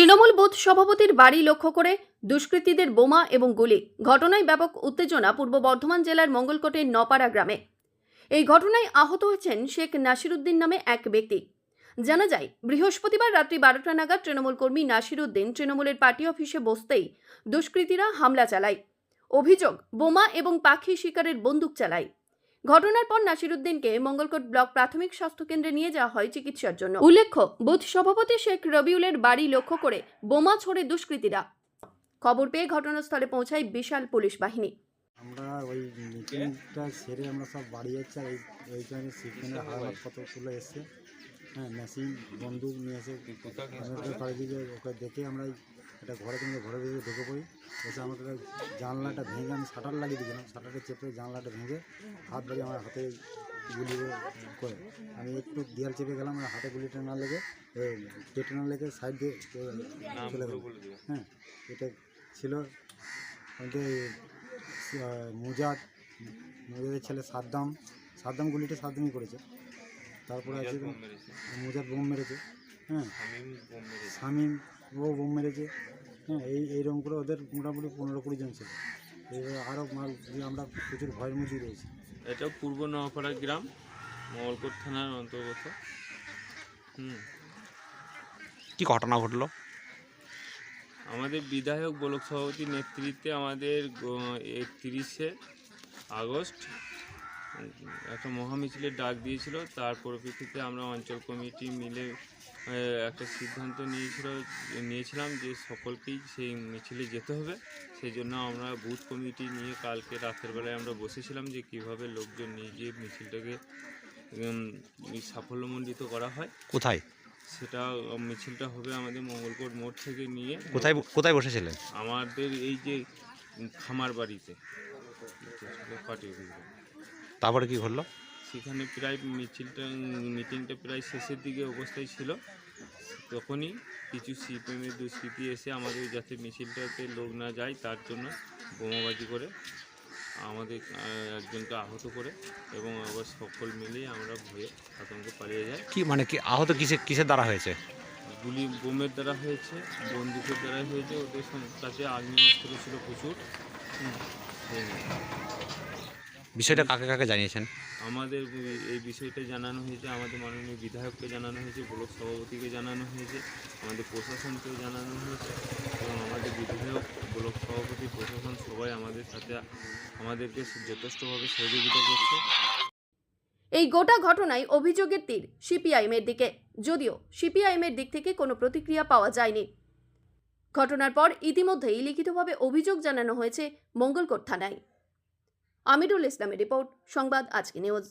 Trinamool booth সভাপতির বাড়ি লক্ষ্য করে দুষ্কৃতীদের বোমা এবং গুলি। ঘটনায় ব্যাপক উত্তেজনা পূর্ব বর্ধমান জেলার মঙ্গলকোটের নপাড়া গ্রামে। এই ঘটনায় আহত হয়েছেন শেখ নাসিরুদ্দিন নামে এক ব্যক্তি। জানা যায়, বৃহস্পতিবার রাত্রি বারোটা নাগাদ তৃণমূল কর্মী নাসিরুদ্দিন তৃণমূলের পার্টি অফিসে বসতেই দুষ্কৃতীরা হামলা চালায়। অভিযোগ, বোমা এবং পাখি শিকারের বন্দুক চালায়। ঘটনার পর নাসিরুদ্দিনকে মঙ্গলকোট ব্লক প্রাথমিক স্বাস্থ্য কেন্দ্রে নিয়ে যাওয়া হয় চিকিৎসার জন্য। উল্লেখ্য বুথ সভাপতি শেখ রবিউলের বাড়ি লক্ষ্য করে বোমা ছোড়ে দুষ্কৃতীরা। খবর পেয়ে ঘটনাস্থলে পৌঁছায় বিশাল পুলিশ বাহিনী। আমরা ওই মিটিংটা সেরে আমরা সব বাড়ি যাচ্ছি আর এই এইখানে সিপিএনের হাওয়ার কত তুলে এসছে। হ্যাঁ মেশিন বন্দুক নিয়ে এসে ওকে দেখে আমরা একটা ঘরে কিন্তু ঘরে দিকে ঢুকে পড়ি। এসে আমাকে জানলাটা ভেঙে আমি শাটার লাগিয়ে দিয়েছিলাম। শাটারটা চেপে জানলাটা ভেঙে হাত বাড়িয়ে আমার হাতে গুলি করে আমি একটু দেয়াল চেপে গেলাম আমার হাতে গুলিটা না লেগে পেটে না লেগে সাইড দিয়ে চলে গেল হ্যাঁ এটা ছিল আমাদের মুজাদ মুজাদের ছেলে সাদ্দাম। সাদ্দাম গুলিটা সাদ্দামই করেছে। তারপরে আছে মুজাদ বোম মেরেছে। হ্যাঁ শামিম ও বোম মেরেছে। হ্যাঁ এই এইরকম করে ওদের মোটামুটি পনেরো কুড়ি জন ছিল। এইভাবে আরও মাল দিয়ে আমরা প্রচুর ভয়ের মধ্যেই রয়েছি। এটা পূর্ব নওয়াপাড়া গ্রাম মঙ্গলকোট থানার অন্তর্গত। হুম। কি ঘটনা ঘটলো? আমাদের বিধায়ক ব্লক সভাপতির নেতৃত্বে আমাদের একত্রিশে আগস্ট একটা মহামিছিলের ডাক দিয়েছিল। তার পরিপ্রেক্ষিতে আমরা অঞ্চল কমিটি মিলে একটা সিদ্ধান্ত নিয়েছিল নিয়েছিলাম যে সকলকেই সেই মিছিলে যেতে হবে। সেই জন্য আমরা বুথ কমিটি নিয়ে কালকে রাতের বেলায় আমরা বসেছিলাম যে কীভাবে লোকজন নিয়ে গিয়ে মিছিলটাকে সাফল্যমণ্ডিত করা হয়। কোথায়? সেটা মিছিলটা হবে আমাদের মঙ্গলকোট মোড় থেকে নিয়ে কোথায় কোথায় বসেছিলেন? আমাদের এই যে খামার বাড়িতে অফিসে তারপরে কি ঘটলো? সেখানে প্রায় মিছিলটা মিটিংটা প্রায় শেষের দিকে অবস্থায় ছিল। তখনই কিছু সিপিএমের দুষ্কৃতী এসে আমাদের যাতে মিছিলটাতে লোক না যায় তার জন্য বোমাবাজি করে আমাদের একজনকে আহত করে এবং আবার সকল মিলেই আমরা ভয়ে আতঙ্কে পালিয়ে যাই। কি মানে কি আহত কিসে কিসের দ্বারা হয়েছে? গুলি বোমের দ্বারা হয়েছে বন্দুকের দ্বারা হয়েছে ওদের কাছে আগ্নেয়াস্ত্র ছিল প্রচুর। বিষয়টা কাকে কাকে জানিয়েছেন? আমাদের এই- বিষয়টা জানানো হয়েছে আমাদের মাননীয় বিধায়ককে জানানো হয়েছে ব্লক সভাপতিকে জানানো হয়েছে আমাদের প্রশাসনকেও জানানো হয়েছে এবং আমাদের বিধায়ক ব্লক সভাপতি প্রশাসন সবাই আমাদের সাথে আমাদেরকে যথেষ্টভাবে সহযোগিতা করছে। এই গোটা ঘটনায় অভিযোগের তীর সিপিআইএমের দিকে যদিও সিপিআইএমের দিক থেকে কোনো প্রতিক্রিয়া পাওয়া যায়নি। ঘটনার পর ইতিমধ্যেই লিখিতভাবে অভিযোগ জানানো হয়েছে মঙ্গলকোট থানায়। আমিরুল ইসলামের রিপোর্ট সংবাদ আজকে নিউজ।